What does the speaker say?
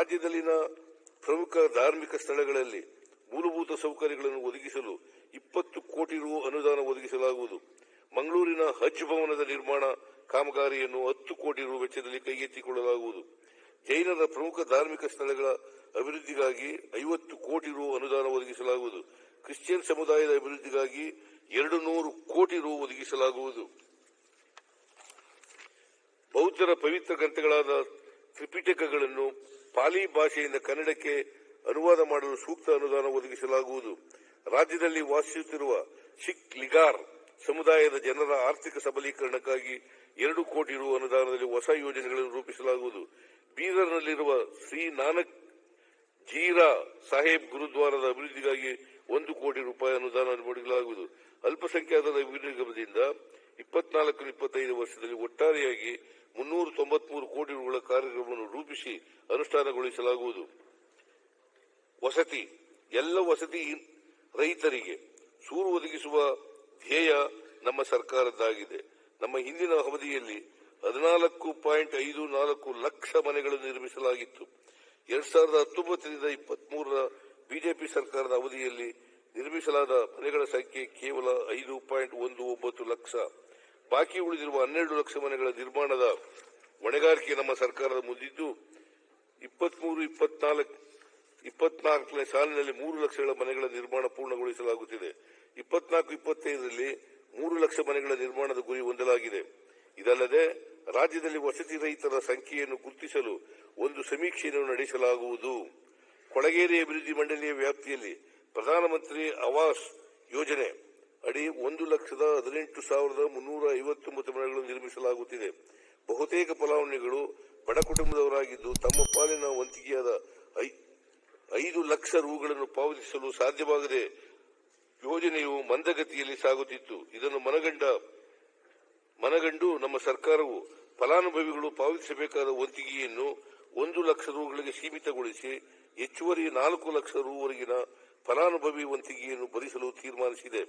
ರಾಜ್ಯದಲ್ಲಿನ ಪ್ರಮುಖ ಧಾರ್ಮಿಕ ಸ್ಥಳಗಳಲ್ಲಿ ಮೂಲಭೂತ ಸೌಕರ್ಯಗಳನ್ನು ಒದಗಿಸಲು ಇಪ್ಪತ್ತು ಕೋಟಿ ರು ಅನುದಾನ ಒದಗಿಸಲಾಗುವುದು. ಮಂಗಳೂರಿನ ಹಜ್ ಭವನದ ನಿರ್ಮಾಣ ಕಾಮಗಾರಿಯನ್ನು ಹತ್ತು ಕೋಟಿ ರು ವೆಚ್ಚದಲ್ಲಿ ಕೈಗೆತ್ತಿಕೊಳ್ಳಲಾಗುವುದು. ಜೈನರ ಪ್ರಮುಖ ಧಾರ್ಮಿಕ ಸ್ಥಳಗಳ ಅಭಿವೃದ್ಧಿಗಾಗಿ ಐವತ್ತು ಕೋಟಿ ರು ಅನುದಾನ ಒದಗಿಸಲಾಗುವುದು. ಕ್ರಿಶ್ಚಿಯನ್ ಸಮುದಾಯದ ಅಭಿವೃದ್ಧಿಗಾಗಿ ಎರಡು ನೂರು ಕೋಟಿ ರು ಒದಗಿಸಲಾಗುವುದು. ಬೌದ್ಧರ ಪವಿತ್ರ ಗ್ರಂಥಗಳಾದ ತ್ರಿಪಿಟಕಗಳನ್ನು ಪಾಲಿ ಭಾಷೆಯಿಂದ ಕನ್ನಡಕ್ಕೆ ಅನುವಾದ ಮಾಡಲು ಸೂಕ್ತ ಅನುದಾನ ಒದಗಿಸಲಾಗುವುದು. ರಾಜ್ಯದಲ್ಲಿ ವಾಸಿಸುತ್ತಿರುವ ಸಿಖ್ ಲಿಗಾರ್ ಸಮುದಾಯದ ಜನರ ಆರ್ಥಿಕ ಸಬಲೀಕರಣಕ್ಕಾಗಿ ಎರಡು ಕೋಟಿ ರು ಅನುದಾನದಲ್ಲಿ ಹೊಸ ಯೋಜನೆಗಳನ್ನು ರೂಪಿಸಲಾಗುವುದು. ಬೀದರ್ನಲ್ಲಿರುವ ಶ್ರೀ ನಾನಕ್ ಜೀರಾ ಸಾಹೇಬ್ ಗುರುದ್ವಾರದ ಅಭಿವೃದ್ಧಿಗಾಗಿ ಒಂದು ಕೋಟಿ ರೂಪಾಯಿ ಅನುದಾನ ನೀಡಲಾಗುವುದು ಅಲ್ಪಸಂಖ್ಯಾತರ ಅಭಿವೃದ್ಧಿ ಇಪ್ಪತ್ನಾಲ್ಕು ಇಪ್ಪತ್ತೈದು ವರ್ಷದಲ್ಲಿ ಒಟ್ಟಾರೆಯಾಗಿ ಮುನ್ನೂರ ತೊಂಬತ್ಮೂರು ಕೋಟಿ ರುಗಳ ಕಾರ್ಯಕ್ರಮವನ್ನು ರೂಪಿಸಿ ಅನುಷ್ಠಾನಗೊಳಿಸಲಾಗುವುದು. ವಸತಿ, ಎಲ್ಲ ವಸತಿ ರೈತರಿಗೆ ಸೂರು ಒದಗಿಸುವ ಧ್ಯೇಯ ನಮ್ಮ ಸರ್ಕಾರದ್ದಾಗಿದೆ. ನಮ್ಮ ಹಿಂದಿನ ಅವಧಿಯಲ್ಲಿ ಹದಿನಾಲ್ಕು ಪಾಯಿಂಟ್ ಐದು ನಾಲ್ಕು ಲಕ್ಷ ಮನೆಗಳನ್ನು ನಿರ್ಮಿಸಲಾಗಿತ್ತು. ಎರಡ್ ಸಾವಿರದ ಹತ್ತೊಂಬತ್ತರಿಂದ ಇಪ್ಪತ್ಮೂರರ ಬಿಜೆಪಿ ಸರ್ಕಾರದ ಅವಧಿಯಲ್ಲಿ ನಿರ್ಮಿಸಲಾದ ಮನೆಗಳ ಸಂಖ್ಯೆ ಕೇವಲ ಐದು ಪಾಯಿಂಟ್ ಒಂದು ಒಂಬತ್ತು ಲಕ್ಷ. ಬಾಕಿ ಉಳಿದಿರುವ ಹನ್ನೆರಡು ಲಕ್ಷ ಮನೆಗಳ ನಿರ್ಮಾಣದ ಹೊಣೆಗಾರಿಕೆ ನಮ್ಮ ಸರ್ಕಾರದ ಮುಂದಿದ್ದು, ಇಪ್ಪತ್ಮೂರು, ಇಪ್ಪತ್ನಾಲ್ಕು, ಇಪ್ಪತ್ನಾಲ್ಕನೇ ಸಾಲಿನಲ್ಲಿ ಮೂರು ಲಕ್ಷಗಳ ಮನೆಗಳ ನಿರ್ಮಾಣ ಪೂರ್ಣಗೊಳಿಸಲಾಗುತ್ತಿದೆ. ಇಪ್ಪತ್ನಾಲ್ಕು, ಇಪ್ಪತ್ತೈದರಲ್ಲಿ ಮೂರು ಲಕ್ಷ ಮನೆಗಳ ನಿರ್ಮಾಣದ ಗುರಿ ಹೊಂದಲಾಗಿದೆ. ಇದಲ್ಲದೆ, ರಾಜ್ಯದಲ್ಲಿ ವಸತಿ ರಹಿತರ ಸಂಖ್ಯೆಯನ್ನು ಗುರುತಿಸಲು ಒಂದು ಸಮೀಕ್ಷೆಯನ್ನು ನಡೆಸಲಾಗುವುದು. ಕೊಳಗೇರಿ ಅಭಿವೃದ್ಧಿ ಮಂಡಳಿಯ ವ್ಯಾಪ್ತಿಯಲ್ಲಿ ಪ್ರಧಾನಮಂತ್ರಿ ಆವಾಸ್ ಯೋಜನೆ ಅಡಿ ಒಂದು ಲಕ್ಷದ ಹದಿನೆಂಟು ಸಾವಿರದ ಮುನ್ನೂರ ಐವತ್ತೊಂಬತ್ತು ಮನೆಗಳನ್ನು ನಿರ್ಮಿಸಲಾಗುತ್ತಿದೆ. ಬಹುತೇಕ ಫಲಾನುಭವಿಗಳು ಬಡ ಕುಟುಂಬದವರಾಗಿದ್ದು ತಮ್ಮ ಪಾಲಿನ ವಂತಿಕೆಯಾದ ಐದು ಲಕ್ಷ ರೂಗಳನ್ನು ಪಾವತಿಸಲು ಸಾಧ್ಯವಾಗದೆ ಯೋಜನೆಯು ಮಂದಗತಿಯಲ್ಲಿ ಸಾಗುತ್ತಿತ್ತು. ಇದನ್ನು ಮನಗಂಡ, ಮನಗಂಡು ನಮ್ಮ ಸರ್ಕಾರವು ಫಲಾನುಭವಿಗಳು ಪಾವತಿಸಬೇಕಾದ ವಂತಿಗೆಯನ್ನು ಒಂದು ಲಕ್ಷ ರೂಗಳಿಗೆ ಸೀಮಿತಗೊಳಿಸಿ ಹೆಚ್ಚುವರಿ ನಾಲ್ಕು ಲಕ್ಷ ರುವರೆಗಿನ ಫಲಾನುಭವಿ ವಂತಿಗೆಯನ್ನು ಭರಿಸಲು ತೀರ್ಮಾನಿಸಿದೆ.